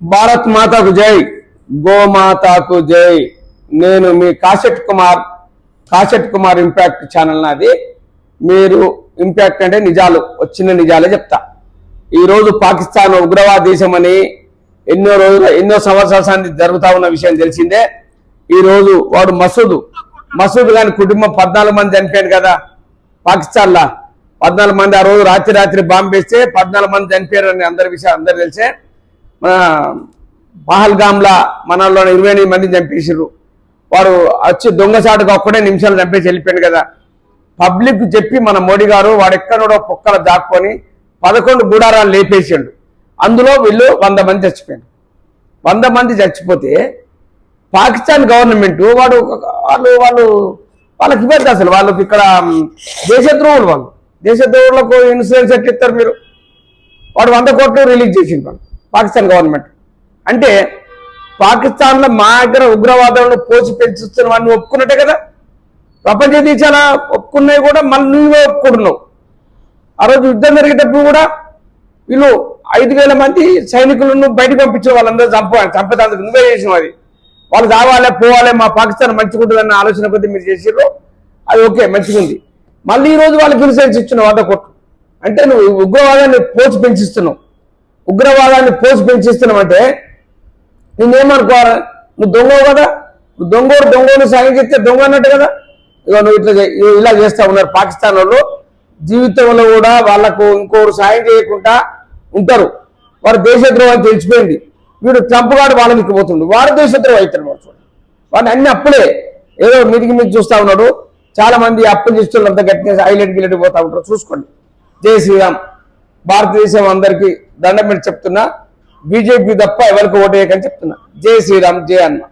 భారత్ మాతాకు జై. గోమాతకు జై. నేను మీ కాశెట్ కుమార్ కాశెట్ కుమార్ ఇంపాక్ట్ ఛానల్ నాది. మీరు ఇంపాక్ట్ అంటే నిజాలు వచ్చిన నిజాలే చెప్తా. ఈరోజు పాకిస్తాన్ ఉగ్రవాద దేశం అని ఎన్నో రోజులు ఎన్నో సంవత్సరాల జరుగుతా ఉన్న విషయం తెలిసిందే. ఈరోజు వాడు మసూద్. మసూద్ గాని కుటుంబం పద్నాలుగు మంది చనిపోయాడు కదా పాకిస్తాన్ లా పద్నాలుగు మంది ఆ రోజు రాత్రి రాత్రి బాంబు వేస్తే పద్నాలుగు మంది చనిపోయారు అని అందరి విషయం అందరు తెలిసే. పహల్గామ్లా మనలో ఇరవై ఎనిమిది మంది చంపేసారు వాడు వచ్చి దొంగసాటుగా ఒక్కడే నిమిషాలు చంపేసి వెళ్ళిపోయాడు కదా. పబ్లిక్ చెప్పి మన మోడీ గారు వాడు ఎక్కడో పొక్కల దాక్కొని పదకొండు గుడారాలు లేపేసిండు. అందులో వీళ్ళు వంద మంది చచ్చిపోయారు వంద మంది చచ్చిపోతే పాకిస్తాన్ గవర్నమెంట్ వాడు వాళ్ళు వాళ్ళు వాళ్ళకి ఇవ్వద్దు అసలు. వాళ్ళకి ఇక్కడ దేశద్రోహులు వాళ్ళు. దేశద్రోహులకు ఇన్సూరెన్స్ ఎట్లా ఇస్తారు మీరు? వాడు వంద కోట్లు రిలీజ్ చేసిండు వాళ్ళు. పాకిస్తాన్ గవర్నమెంట్ అంటే పాకిస్తాన్లో మా దగ్గర ఉగ్రవాదంలో పోసి పెంచుతున్న వాడిని ఒప్పుకున్నట్టే కదా? ప్రపంచ దేశాల ఒప్పుకున్నాయి కూడా మళ్ళీ నువ్వే ఒప్పుకుంటున్నావు. ఆ రోజు యుద్ధం జరిగేటప్పుడు కూడా వీళ్ళు ఐదు వేల మంది సైనికులను బయటకు పంపించిన వాళ్ళందరూ చంప చంపేందుకు నువ్వే చేసినావు అది. వాళ్ళు రావాలే పోవాలే మా పాకిస్తాన్ మంచిగుంటుందన్న ఆలోచన కొద్దీ మీరు చేసిర్రు. అది ఓకే మంచిగుంది. మళ్ళీ ఈ రోజు వాళ్ళకి ఇన్సూరెన్స్ ఇచ్చిన వంద కోట్లు అంటే నువ్వు ఉగ్రవాదాన్ని పోచి పెంచిస్తున్నావు. ఉగ్రవాదాన్ని పోసి పెంచిస్తున్నామంటే నేనేమనుకోవాలి నువ్వు దొంగవు కదా? నువ్వు దొంగోడు దొంగను సాయం చేస్తే దొంగ అన్నట్టు కదా? ఇక నువ్వు ఇట్లా ఇలా చేస్తా ఉన్నారు పాకిస్తాన్ వాళ్ళు. జీవితంలో కూడా వాళ్ళకు ఇంకోరు సాయం చేయకుండా ఉంటారు. వారు దేశద్రోహం తెలిసిపోయింది. వీడు ట్రంప్ గాడు వాళ్ళ మీకు పోతుండు. వాడు దేశద్రోహం అవుతాడు వాడు చూడండి అన్ని అప్పులే ఏదో మీదికి మీద చూస్తా ఉన్నాడు. చాలా మంది అప్పులు చేస్తున్న అంత గట్టిగా హైలైట్ గిలెట్ పోతా ఉంటారు. చూసుకోండి. జై శ్రీరామ్. భారతదేశం అందరికీ దండం పెట్టి చెప్తున్నా. బీజేపీ తప్ప ఎవరికి ఓటేయకని చెప్తున్నా. జై శ్రీరామ్ జై అన్న